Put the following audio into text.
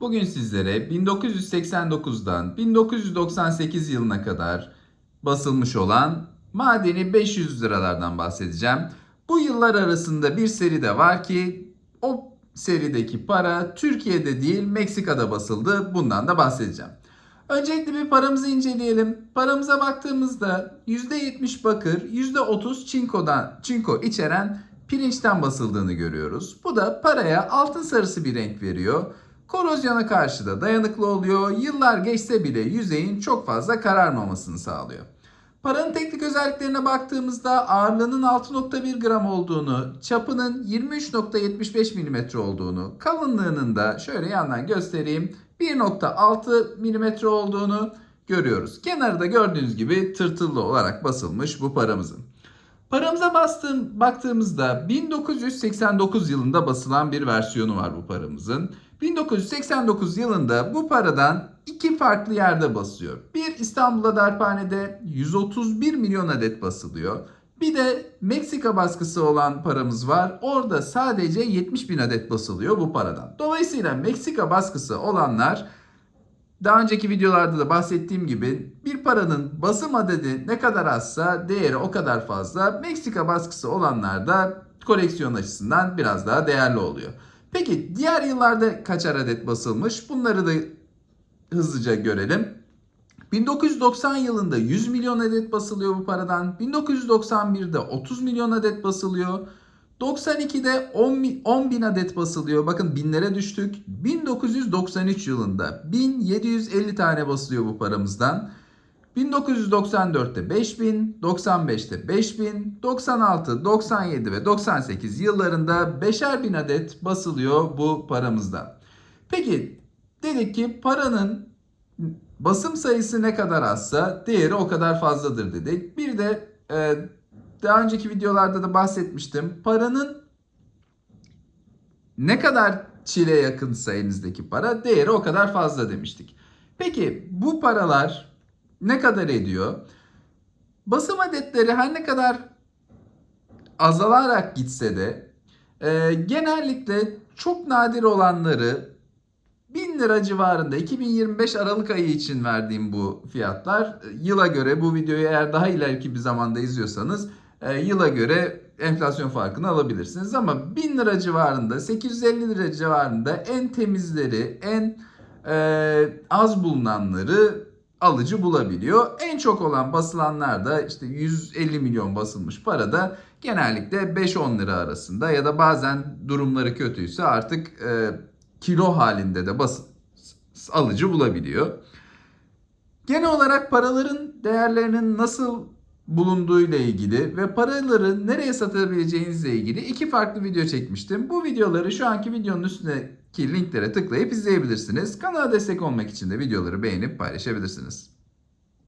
Bugün sizlere 1989'dan 1998 yılına kadar basılmış olan madeni 500 liralardan bahsedeceğim. Bu yıllar arasında bir seri de var ki o serideki para Türkiye'de değil Meksika'da basıldı. Bundan da bahsedeceğim. Öncelikle bir paramızı inceleyelim. Paramıza baktığımızda %70 bakır, %30 çinkodan, çinko içeren pirinçten basıldığını görüyoruz. Bu da paraya altın sarısı bir renk veriyor. Korozyona karşı da dayanıklı oluyor. Yıllar geçse bile yüzeyin çok fazla kararmamasını sağlıyor. Paranın teknik özelliklerine baktığımızda ağırlığının 6.1 gram olduğunu, çapının 23.75 mm olduğunu, kalınlığının da şöyle yandan göstereyim 1.6 mm olduğunu görüyoruz. Kenarı da gördüğünüz gibi tırtıllı olarak basılmış bu paramızın. Paramıza bastığım, baktığımızda 1989 yılında basılan bir versiyonu var bu paramızın. 1989 yılında bu paradan iki farklı yerde basıyor. Bir İstanbul'da darphanede 131 milyon adet basılıyor. Bir de Meksika baskısı olan paramız var. Orada sadece 70 bin adet basılıyor bu paradan. Dolayısıyla Meksika baskısı olanlar daha önceki videolarda da bahsettiğim gibi bir paranın basım adedi ne kadar azsa değeri o kadar fazla. Meksika baskısı olanlar da koleksiyon açısından biraz daha değerli oluyor. Peki diğer yıllarda kaçar adet basılmış? Bunları da hızlıca görelim. 1990 yılında 100 milyon adet basılıyor bu paradan. 1991'de 30 milyon adet basılıyor. 92'de 10, mi- 10 bin adet basılıyor. Bakın binlere düştük. 1993 yılında 1750 tane basılıyor bu paramızdan. 1994'te 5000, 95'te 5000, 96, 97 ve 98 yıllarında beşer bin adet basılıyor bu paramızda. Peki dedik ki paranın basım sayısı ne kadar azsa değeri o kadar fazladır dedik. Bir de e, daha önceki videolarda da bahsetmiştim. Paranın ne kadar çile yakınsa elinizdeki para değeri o kadar fazla demiştik. Peki bu paralar ne kadar ediyor? Basım adetleri her ne kadar azalarak gitse de e, genellikle çok nadir olanları 1000 lira civarında 2025 Aralık ayı için verdiğim bu fiyatlar e, yıla göre bu videoyu eğer daha ileriki bir zamanda izliyorsanız e, yıla göre enflasyon farkını alabilirsiniz. Ama 1000 lira civarında 850 lira civarında en temizleri en e, az bulunanları alıcı bulabiliyor. En çok olan basılanlar da işte 150 milyon basılmış para da genellikle 5-10 lira arasında ya da bazen durumları kötüyse artık e, kilo halinde de bas alıcı bulabiliyor. Genel olarak paraların değerlerinin nasıl bulunduğu ile ilgili ve paraları nereye satabileceğinizle ilgili iki farklı video çekmiştim. Bu videoları şu anki videonun üstündeki linklere tıklayıp izleyebilirsiniz. Kanala destek olmak için de videoları beğenip paylaşabilirsiniz.